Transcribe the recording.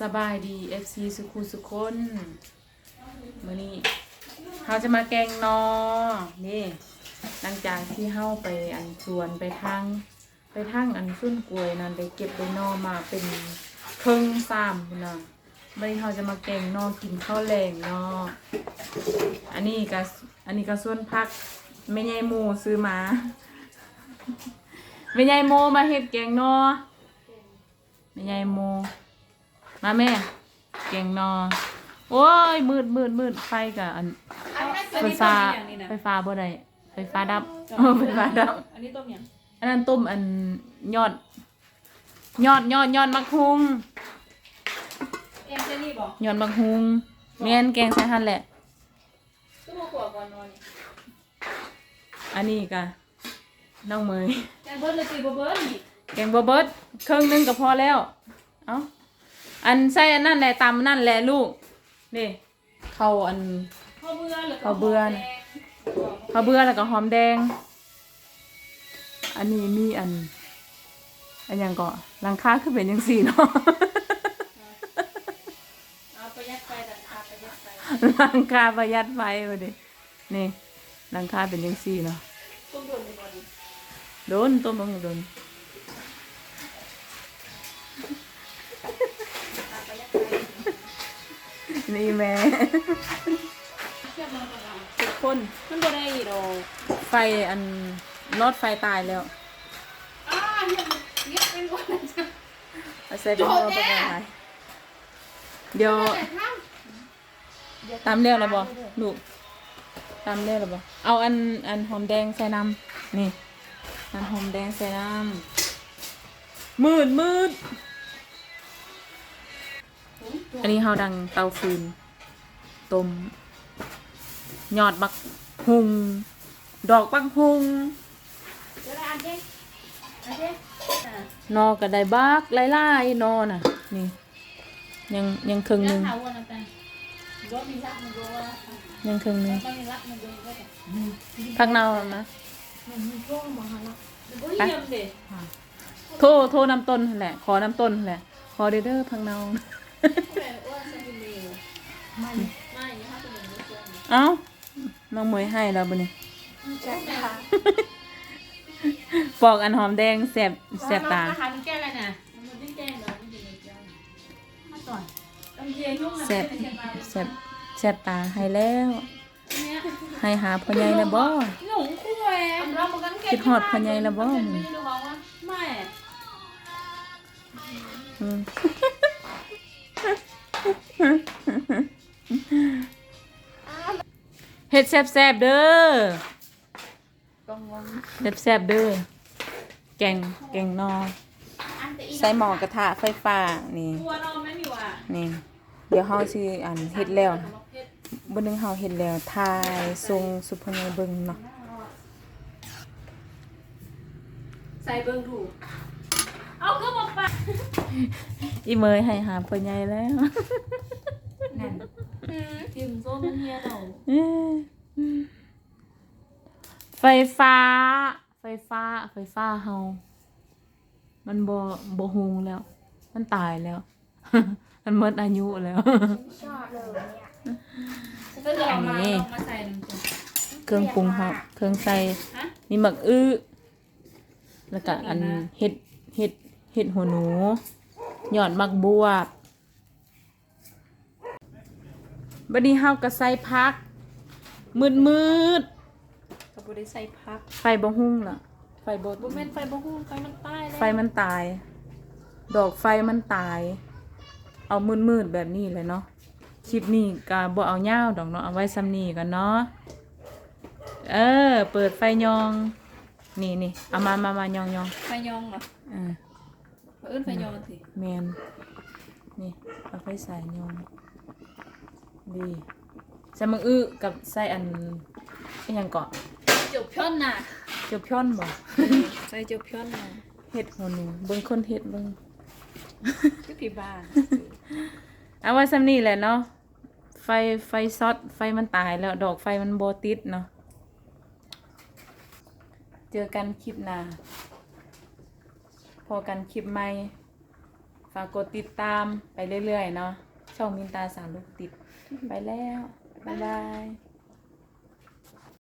สบายดี FC สุขุสุคนมื้อนี้เราจะมาแกงนอนี่หลังจากที่เฮาไปอันสวนไปทางไปทางอันซุ่นกล้วยนั่นได้เก็บได้นอมาเป็นครึ่งสามนะมื้อนี้เราจะมาแกงนอกินข้าวแรงนออันนี้ก็อันนี้ก็ส่วนพักไม่ใหญ่หมูซื้อมาไม่ใหญ่โมมาเฮ็ดแกงนอไม่ใหญ่โม มาแม่ แกงนอ โอ้ย มืดมืดมืดไฟกับอันไฟฟ้าไฟฟ้าบ่ได้ไฟฟ้าดับเออไฟฟ้าดับ อันนี้ต้มยังอันนั้นต้มอันยอด ยอดยอดยอดมักฮุงเอ็มเจนี่บอกยอดมักฮุงแม่นแกงใส่หั่นแหละก็มาขวบก่อนนอนอันนี้ก็น้องเมยแต่เบิร์ดเลยตีเบิร์ดนี่แกงบ่เบิดครึ่งหนึงก็พอแล้ว เอ้า อันใส่อันนั่นแหละตำนั่นแหละลูกนี่เข้าอัน ข้าวเบื่อหรือข้าวเบื่อน่ะข้าวเบื่อแล้วก็หอมแดง อันนี้มีอัน อันหยังก็หลังคาคือเป็นยังสี่เนาะ เอาประหยัดไฟแต่ขาประหยัดไฟหลังคาประหยัดไฟมาดินี่หลังคาเป็นยังสี่เนาะ ต้มโดนไปก่อนโดนต้มบังโดน นี่แม่เทียบมันก่อนนะทุกคนมันบ่ได้ดอกไฟอันรอดไฟตายแล้วอ้าเทียบเทียบเป็นวันจ้ะเอาใส่เป็นรอดไปก่อนเดี๋ยวแต่ถ้าตามเรียกแล้วบ่ลูกตามเรียกแล้วบ่เอาอันอันหอมแดงใส่น้ำนี่อันหอมแดงใส่น้ำมืดมืด อันนี้เฮาดังเตาฟืนต้มยอดบักหุงดอกบักหุงนอกระไดบักไล่ไล่นอน่ะ นี่ ยังยังครึ่งหนึ่งยังครึ่งหนึ่งพักนานะไปโทรโทรนำต้นแหละ ขอนำต้นแหละ ขอเด้อพังนาว ไม่ไม่นะคะเป็นอย่างนี้ช่วงนี้เอ้าน้องมวยให้แล้วบ่นี่ใช่ค่ะปอกอันหอมแดงแสบแสบตาอาหารแก้อะไรน่ะมันไม่แก้หรอกมันอยู่ในแก้วมาก่อนตำเย็นยุ่งนะแสบแสบแสบตาให้แล้วเนี่ยให้หาพ่อใหญ่แล้วบ่หนุ่มคู่แหวนเราบอกกันคิดฮอดพ่อใหญ่แล้วบ่ไม่รู้ว่าไม่อืม เฮ็ดแซ่บๆเด้อกังวลแซ่บๆเด้อ แกง แกงนออันแต่อีใส่หม้อกระทะไฟฟ้า นี่ตัวนอนไม่มีว่ะนี่ เดี๋ยวเฮาสิอันเฮ็ดแล้วนะบ่นึงเฮาเฮ็ดแล้วถ่ายส่งสุพรรณเบิ่งเนาะ ใส่เบิ้งถูก เอาก็มาปะอีเมยให้หาพ่อใหญ่แล้วนั่น ทิมส้มมันเฮียเราไฟฟ้า ไฟฟ้า ไฟฟ้าเฮา มันบ่บ่ฮูงแล้ว มันตายแล้ว มันหมดอายุแล้วก็จะเอามาเอามาใส่น้ำจิ้มเครื่องปรุงเฮาเครื่องใส่ฮะมีหมักอื้อแล้วก็อันเห็ดเห็ดเห็ดหัวหนู หยอดหมักบวบ บัดนี้เฮาก็ใส่พัก มืดมืดกับบริใส่พัก ๆไฟบ่หุ่งล่ะไฟบ่บุเมนไฟบ่ฮู้ไฟมันใต้เลยไฟมันตาย ดอกไฟมันตาย เอามืดมืดๆแบบนี้เลยเนาะคลิปนี้ก็บ่เอายาวดอกเนาะเอาไว้ซ้ำนี้กันเนาะเออ เปิดไฟยอง นี่นี่เอามามามายองยองไฟยองเหรออ่า เอิ้นไฟยองสิแมนนี่เอาไปใส่ยอง ดีใส่มังอื้อกับใส่อันอันหยังเกาะจบพ่อนน่ะเจียวพ่อนบ่ใส่เจียวพ่อนน่ะเห็ดหัวหนูเบิ่งคนเห็ดเบิ่งคือผีบ้าเอาไว้ซ้ำนี่แหละเนาะไฟไฟซอดไฟมันตายแล้วดอกไฟมันโบติดเนาะเจอกันคลิปหน้าพอกันคลิปใหม่ฝากกดติดตามไปเรื่อยๆเนาะช่องมินตาสามลูกติด ไปแล้ว บ๊ายบาย